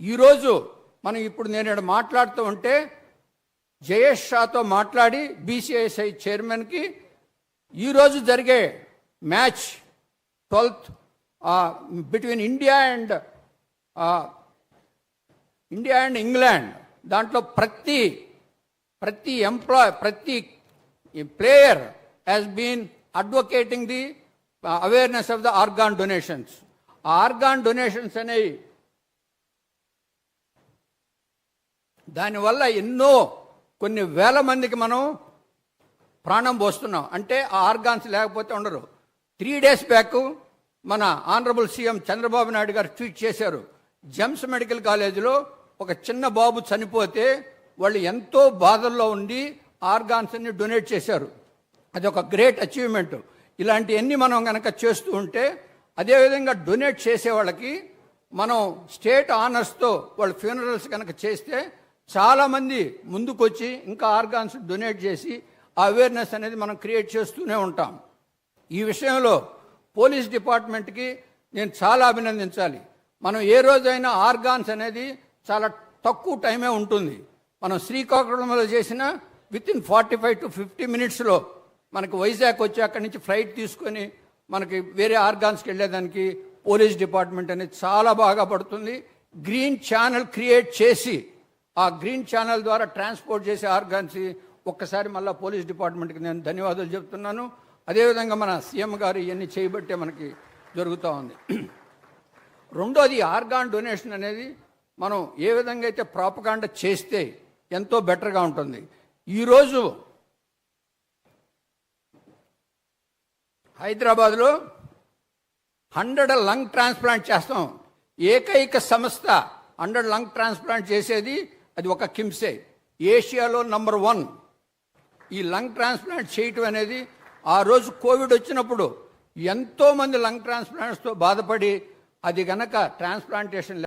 ఈరోజు మనం ఇప్పుడు నేను ఇక్కడ మాట్లాడుతూ ఉంటే జయేష్ షాతో మాట్లాడి బీసీఐఎస్ఐ చైర్మన్కి ఈరోజు జరిగే match twelfth between India and India and England దాంట్లో ప్రతి ప్రతి ఎంప్లాయ్ ప్రతి player has been advocating the awareness of the organ donations ఆ ఆర్గాన్ డొనేషన్స్ అనేవి దానివల్ల ఎన్నో కొన్ని వేల మందికి మనం ప్రాణం పోస్తున్నాం. అంటే ఆ ఆర్గాన్స్ లేకపోతే ఉండరు. త్రీ డేస్ బ్యాక్ మన honourable CM Chandrababu Naidu garu tweet చేశారు. జెమ్స్ మెడికల్ కాలేజీలో ఒక చిన్న బాబు చనిపోతే వాళ్ళు ఎంతో బాధల్లో ఉండి ఆర్గాన్స్ని డొనేట్ చేశారు. అది ఒక గ్రేట్ అచీవ్మెంట్. ఇలాంటివన్నీ మనం కనుక చేస్తూ ఉంటే అదేవిధంగా డొనేట్ చేసే వాళ్ళకి మనం స్టేట్ ఆనర్స్తో వాళ్ళ ఫ్యూనరల్స్ కనుక చేస్తే చాలామంది ముందుకొచ్చి ఇంకా ఆర్గాన్స్ డొనేట్ చేసి ఆ అవేర్నెస్ అనేది మనం క్రియేట్ చేస్తూనే ఉంటాం. ఈ విషయంలో పోలీస్ డిపార్ట్మెంట్కి నేను చాలా అభినందించాలి. మనం ఏ రోజైనా ఆర్గాన్స్ అనేది చాలా తక్కువ టైమే ఉంటుంది. మనం శ్రీకాకుళంలో చేసిన with in forty five to fifty మినిట్స్లో మనకి వైజాగ్ వచ్చి అక్కడి నుంచి ఫ్లైట్ తీసుకొని మనకి వేరే ఆర్గాన్స్కి వెళ్ళేదానికి పోలీస్ డిపార్ట్మెంట్ అనేది చాలా బాగా పడుతుంది. గ్రీన్ ఛానల్ క్రియేట్ చేసి ఆ గ్రీన్ ఛానల్ ద్వారా ట్రాన్స్పోర్ట్ చేసే ఆర్గాన్స్ ఒక్కసారి మళ్ళీ పోలీస్ డిపార్ట్మెంట్కి నేను ధన్యవాదాలు చెప్తున్నాను. అదేవిధంగా మన సీఎం గారు ఇవన్నీ చేయబట్టే మనకి జరుగుతూ ఉంది. రెండోది ఆర్గాన్ డొనేషన్ అనేది మనం ఏ విధంగా అయితే ప్రాపకాండ చేస్తే ఎంతో బెటర్గా ఉంటుంది. ఈరోజు హైదరాబాద్లో హండ్రెడ్ లంగ్ ట్రాన్స్ప్లాంట్ చేస్తాం. ఏకైక సంస్థ హండ్రెడ్ లంగ్ ట్రాన్స్ప్లాంట్ చేసేది అది ఒక కిమ్సే. ఏషియాలో నంబర్ వన్. ఈ లంగ్ ట్రాన్స్ప్లాంట్ చేయటం అనేది ఆ రోజు కోవిడ్ వచ్చినప్పుడు ఎంతోమంది లంగ్ ట్రాన్స్ప్లాంట్స్తో బాధపడి అది గనక ట్రాన్స్ప్లాంటేషన్